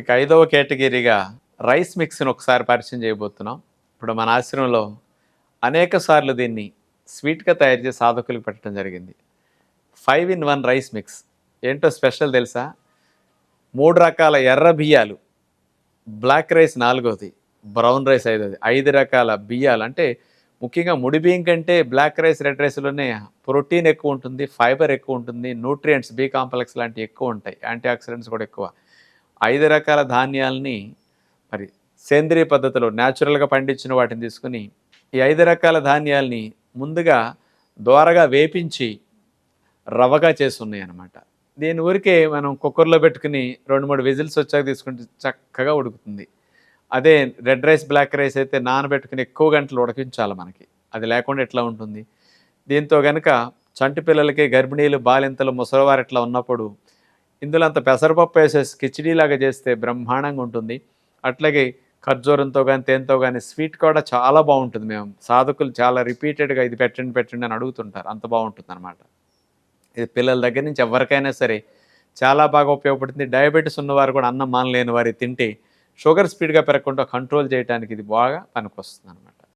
ఇక ఐదవ కేటగిరీగా రైస్ మిక్స్ని ఒకసారి పరిచయం చేయబోతున్నాం. ఇప్పుడు మన ఆశ్రమంలో అనేక సార్లు దీన్ని స్వీట్గా తయారు చేసి సాధకులకు పెట్టడం జరిగింది. Five in one rice mix. ఏంటో స్పెషల్ తెలుసా? మూడు రకాల ఎర్ర బియ్యాలు. బ్లాక్ రైస్ నాలుగోది బ్రౌన్ రైస్ ఐదోది. ఐదు రకాల బియ్యాలు. అంటే ముఖ్యంగా ముడి బియ్యం కంటే బ్లాక్ రైస్ రెడ్ రైస్లోనే ప్రోటీన్ ఎక్కువ ఉంటుంది ఫైబర్ ఎక్కువ ఉంటుంది న్యూట్రియంట్స్ బి కాంప్లెక్స్ లాంటివి ఎక్కువ ఉంటాయి యాంటీ ఆక్సిడెంట్స్ కూడా ఎక్కువ. ఐదు రకాల ధాన్యాలని మరి సేంద్రియ పద్ధతిలో న్యాచురల్గా పండించిన వాటిని తీసుకుని ఈ ఐదు రకాల ధాన్యాల్ని ముందుగా దోరగా వేపించి రవ్వగా చేసి అన్నమాట. దీని ఊరికే మనం కుక్కర్లో పెట్టుకుని రెండు మూడు విజిల్స్ వచ్చాక తీసుకుంటే చక్కగా ఉడుకుతుంది. అదే రెడ్ రైస్ బ్లాక్ రైస్ అయితే నానబెట్టుకుని ఎక్కువ గంటలు ఉడకించాలి మనకి. అది లేకుండా ఎట్లా ఉంటుంది? దీంతో కనుక చంటి పిల్లలకి గర్భిణీలు బాలింతలు ముసలివారు ఇట్లా ఉన్నప్పుడు ఇందులో అంత పెసరపప్పు వేసేసి కిచిడీలాగా చేస్తే బ్రహ్మాండంగా ఉంటుంది. అట్లాగే ఖర్జూరంతో కానీ తేనెతో కానీ స్వీట్ కూడా చాలా బాగుంటుంది. మేము సాధకులు చాలా రిపీటెడ్గా ఇది పెట్టండి పెట్టండి అని అడుగుతుంటారు. అంత బాగుంటుంది అనమాట ఇది పిల్లల దగ్గర నుంచి ఎవరికైనా సరే చాలా బాగా ఉపయోగపడుతుంది. డయాబెటీస్ ఉన్నవారు కూడా అన్నం మానలేని వారి తింటే షుగర్ స్పీడ్గా పెరగకుండా కంట్రోల్ చేయడానికి ఇది బాగా పనికొస్తుంది అనమాట